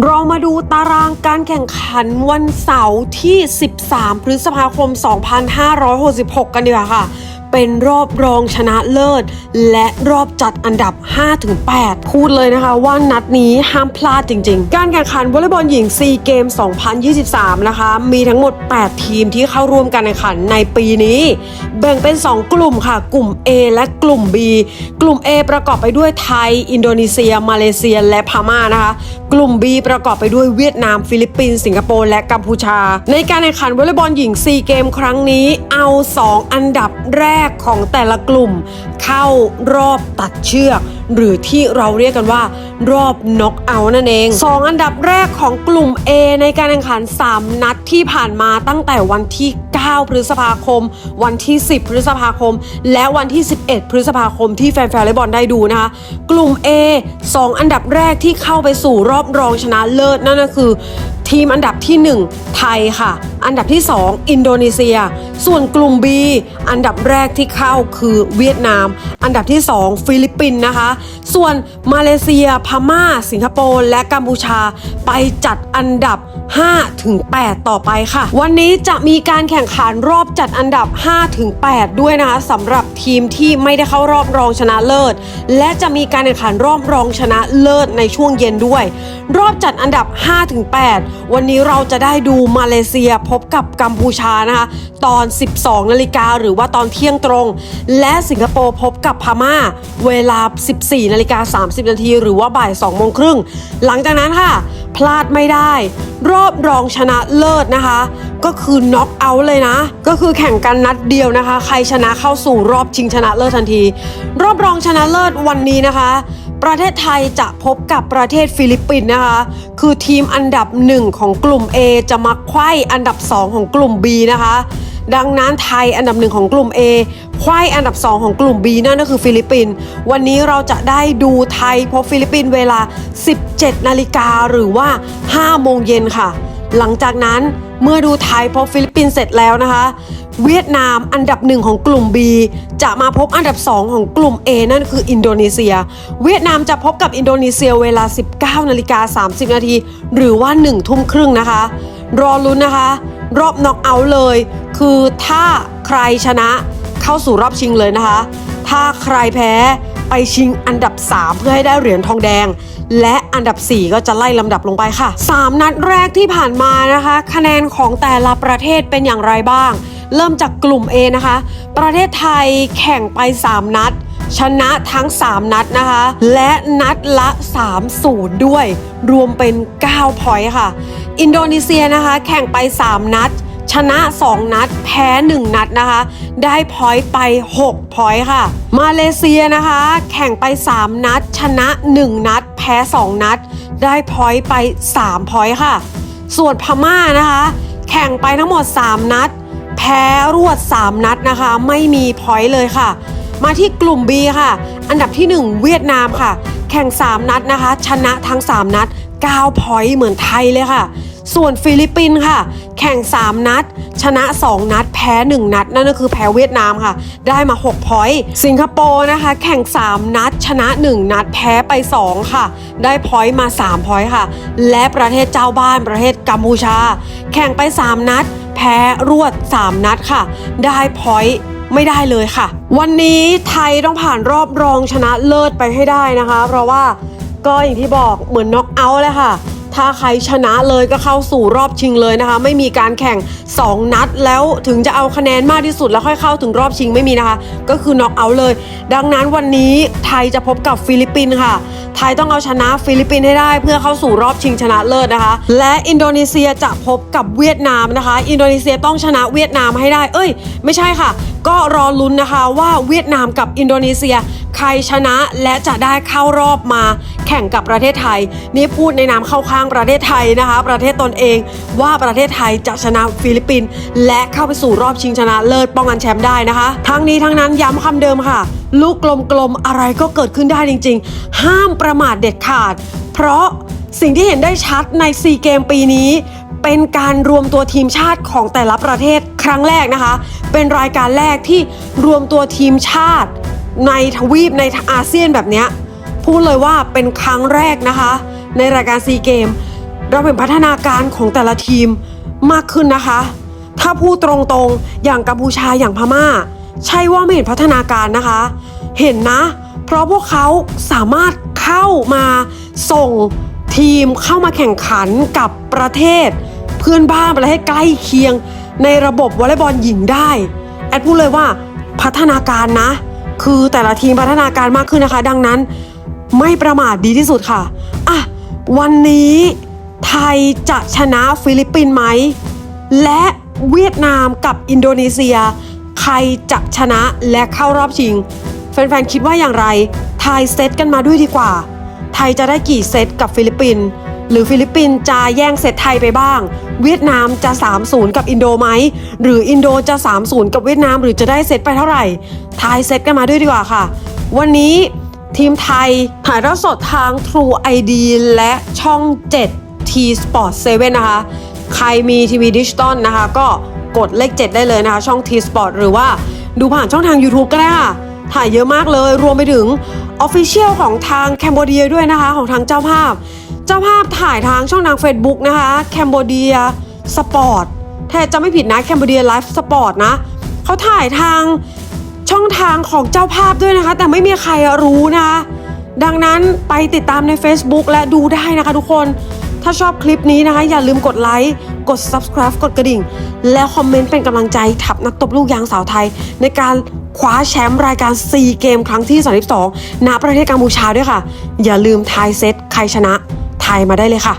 เรามาดูตารางการแข่งขันวันเสาร์ที่ 13 พฤษภาคม 2566 กันดีกว่าค่ะ เป็นรอบรองชนะเลิศ และรอบจัดอันดับ 5-8 พูดเลยนะคะว่านัดนี้ห้ามพลาดจริงๆ การแข่งขันวอลเลย์บอลหญิงซีเกม 2023 นะคะ มีทั้งหมด 8 ทีมที่เข้าร่วมการแข่งขันในปีนี้ แบ่งเป็น 2 กลุ่มค่ะ กลุ่ม A และกลุ่ม B กลุ่ม A ประกอบไปด้วยไทย อินโดนีเซีย มาเลเซีย และพม่านะคะ กลุ่ม B ประกอบไปด้วยเวียดนาม ฟิลิปปินส์สิงคโปร์และกัมพูชา ในการแข่งขันวอลเลย์บอลหญิงซีเกมครั้งนี้เอา 2 อันดับแรกของแต่ละกลุ่ม เข้ารอบตัดเชือก หรือที่เราเรียกกันว่ารอบน็อกเอาท์นั่นเอง 2 อันดับแรกของกลุ่ม A ในการแข่งขัน 3 นัดที่ผ่านมาตั้งแต่วันที่ 9 พฤษภาคม วันที่ 10 พฤษภาคม และวันที่ 11 พฤษภาคมที่แฟนๆวอลเลย์บอลได้ดูนะคะ กลุ่ม A 2 อันดับแรกที่เข้าไปสู่รอบรองชนะเลิศนั่นก็คือทีมอันดับที่ 1 ไทยค่ะ อันดับที่ 2 อินโดนีเซีย ส่วนกลุ่ม B อันดับแรกที่เข้าคือเวียดนาม อันดับที่ 2 ฟิลิปปินส์นะคะส่วนมาเลเซีย พม่า สิงคโปร์และกัมพูชา ไปจัดอันดับ 5 ถึง 8 ต่อไปค่ะ วันนี้จะมีการแข่งขันรอบจัดอันดับ 5 ถึง 8 ด้วยนะคะสำหรับ ทีมที่ไม่ได้เข้ารอบรองชนะเลิศ และจะมีการแข่งขันรอบรองชนะเลิศในช่วงเย็นด้วย รอบจัดอันดับ 5-8 วันนี้เราจะได้ดูมาเลเซียพบกับกัมพูชานะคะตอน 12 นาฬิกาหรือว่าตอนเที่ยงตรง และสิงคโปร์พบกับพม่า เวลา 14 นาฬิกา 30 นาทีหรือว่าบ่าย 2 โมงครึ่ง หลังจากนั้นค่ะ พลาดไม่ได้ รอบรองชนะเลิศนะคะ ก็คือน็อกเอาท์เลยนะ ก็คือแข่งกันนัดเดียวนะคะ ใครชนะเข้าสู่รอบชิงชนะเลิศทันที รอบรองชนะเลิศวันนี้นะคะ ประเทศไทยจะพบกับประเทศฟิลิปปินส์นะคะ คือทีมอันดับ 1 ของกลุ่ม A จะมาไขว้อันดับ 2 ของกลุ่ม B นะคะ ดังนั้นไทยอันดับหนึ่งของกลุ่ม A ไขว้อันดับ 2 ของกลุ่ม B นั่นก็คือฟิลิปปินส์วันนี้เราจะได้ดูไทยพบฟิลิปปินส์เวลา 17 นาฬิกาหรือว่า 5 โมงเย็นค่ะ หลังจากนั้น เมื่อดูไทยพบฟิลิปปินส์เสร็จแล้วนะคะ เวียดนามอันดับหนึ่งของกลุ่ม B จะมาพบอันดับ 2 ของกลุ่ม A นั่นคืออินโดนีเซีย เวียดนามจะพบกับอินโดนีเซียเวลา 19นาฬิกา30 นาที หรือว่า 1 ทุ่มครึ่งนะคะ รอลุ้นนะคะ รอบน็อกเอาท์เลย คือถ้าใครชนะเข้าสู่รอบชิงเลยนะคะ ถ้าใครแพ้ไปชิงอันดับ 3 เพื่อให้ได้เหรียญทองแดง และอันดับ 4 ก็จะไล่ลำดับลงไปค่ะ 3 นัดแรกที่ผ่านมานะคะ คะแนนของแต่ละประเทศเป็นอย่างไรบ้าง เริ่มจากกลุ่ม A นะคะ ประเทศไทยแข่งไป 3 นัด ชนะทั้ง 3 นัดนะคะ และนัดละ3-0ด้วย รวมเป็น 9 พอยต์ค่ะ อินโดนีเซียนะคะ แข่งไป 3 นัด ชนะ 2 นัด แพ้ 1 นัดนะคะ ได้พอยต์ไป 6 พอยต์ค่ะ มาเลเซียนะคะ แข่งไป 3 นัด ชนะ 1 นัด แพ้ 2 นัด ได้พอยต์ไป 3 พอยต์ค่ะ ส่วนพม่านะคะ แข่งไปทั้งหมด 3 นัด แพ้รวด 3 นัดนะคะ ไม่มีพอยต์เลยค่ะ มาที่กลุ่ม B ค่ะ อันดับที่ 1 เวียดนามค่ะ แข่ง 3 นัดนะคะ ชนะทั้ง 3 นัด9พอยต์เหมือนไทยเลยค่ะ ส่วนฟิลิปปินส์ค่ะ แข่ง 3 นัด ชนะ 2 นัด แพ้ 1 นัด นั่นก็คือแพ้เวียดนามค่ะ ได้มา6พอยต์สิงคโปร์นะคะ แข่ง 3 นัด ชนะ 1 นัด แพ้ไป 2 ค่ะ ได้พอยต์มา 3 พอยต์ค่ะ และประเทศเจ้าบ้านประเทศกัมพูชา แข่งไป 3 นัด แพ้รวด 3 นัดค่ะ ได้พอยต์ไม่ได้เลยค่ะ วันนี้ไทยต้องผ่านรอบรองชนะเลิศไปให้ได้นะคะ เพราะว่าก็อย่างที่บอกเหมือนน็อกเอาท์เลยค่ะ ถ้าใครชนะเลยก็เข้าสู่รอบชิงเลยนะคะ ไม่มีการแข่ง 2 นัดแล้วถึงจะเอาคะแนนมากที่สุดแล้วค่อยเข้าถึงรอบชิงไม่มีนะคะ ก็คือน็อกเอาเลย ดังนั้นวันนี้ไทยจะพบกับฟิลิปปินส์ค่ะ ไทยต้องเอาชนะฟิลิปปินส์ให้ได้ เพื่อเข้าสู่รอบชิงชนะเลิศนะคะ และอินโดนีเซียจะพบกับเวียดนามนะคะ อินโดนีเซียต้องชนะเวียดนามให้ได้ เอ้ย ไม่ใช่ค่ะ ก็รอลุ้นนะคะว่าเวียดนามกับอินโดนีเซีย ใครชนะและจะได้เข้ารอบมาแข่งกับประเทศไทย นี่พูดในนามเข้าข้างประเทศไทยนะคะ ประเทศตนเองว่าประเทศไทยจะชนะฟิลิปปินส์และเข้าไปสู่รอบชิงชนะเลิศป้องกันแชมป์ได้นะคะ ทั้งนี้ทั้งนั้นย้ำคำเดิมค่ะ ลูกกลมๆอะไรก็เกิดขึ้นได้จริง ๆ ห้ามประมาทเด็ดขาด เพราะสิ่งที่เห็นได้ชัดในซีเกมปีนี้ เป็นการรวมตัวทีมชาติของแต่ละประเทศครั้งแรกนะคะ เป็นรายการแรกที่รวมตัวทีมชาติ ในทวีปในอาเซียนแบบนี้พูดเลยว่าเป็นครั้งแรกนะคะ ในรายการซีเกมเราเห็นพัฒนาการของแต่ละทีมมากขึ้นนะคะ ถ้าพูดตรงๆอย่างกัมพูชาอย่างพม่า ใช่ว่าไม่เห็นพัฒนาการนะคะ เห็นนะ เพราะพวกเขาสามารถเข้ามาส่งทีมเข้ามาแข่งขันกับประเทศ เพื่อนบ้านประเทศใกล้เคียง ในระบบวอลเลย์บอลหญิงได้ แอดพูดเลยว่าพัฒนาการนะ คือแต่ละทีมพัฒนาการมากขึ้นนะคะ ดังนั้น ไม่ประมาทดีที่สุดค่ะอะวันนี้ไทยจะชนะฟิลิปปินส์ไหม และเวียดนามกับอินโดนีเซีย ใครจะชนะและเข้ารอบชิง แฟนๆคิดว่าอย่างไรทายเซตกันมาด้วยดีกว่า ไทยจะได้กี่เซตกับฟิลิปปินส์หรือฟิลิปปินส์จะแย่งเซตไทยไปบ้าง เวียดนามจะ 3-0 กับอินโดไหม หรืออินโดจะ 3-0 กับเวียดนาม หรือจะได้เซตไปเท่าไหร่ทายเซตกันมาด้วยดีกว่าค่ะ วันนี้ทีมไทยถ่ายทอดสดทาง True ID และช่อง 7 T Sport 7 นะคะ ใครมีทีวีดิจิตอลนะคะ ก็กดเลข 7 ได้เลยนะคะ ช่อง T Sport หรือว่าดูผ่านช่องทาง YouTube ก็ได้ค่ะ ถ่ายเยอะมากเลย รวมไปถึง Official ของทางแคนเบเดียด้วยนะคะ ของทางเจ้าภาพ เจ้าภาพถ่ายทางช่องทาง Facebook นะคะแคนเบเดียสปอร์ตถ้จะไม่ผิดนะแคนเบเดียไลฟ์สปอร์ตนะเขาถ่ายทางช่องทางของเจ้าภาพด้วยนะคะ แต่ไม่มีใครรู้นะคะดังนั้นไปติดตามใน Facebook และดูได้นะคะทุกคนถ้าชอบคลิปนี้นะคะ อย่าลืมกดไลค์กด Subscribe กดกระดิ่ง และคอมเมนต์เป็นกำลังใจทับนักตบลูกยางสาวไทย ในการคว้าแชมป์รายการ 4 เกมครั้งที่ 32ณประเทศกัมพูชาด้วยค่ะ อย่าลืมทายเซตใครชนะ ทายมาได้เลยค่ะ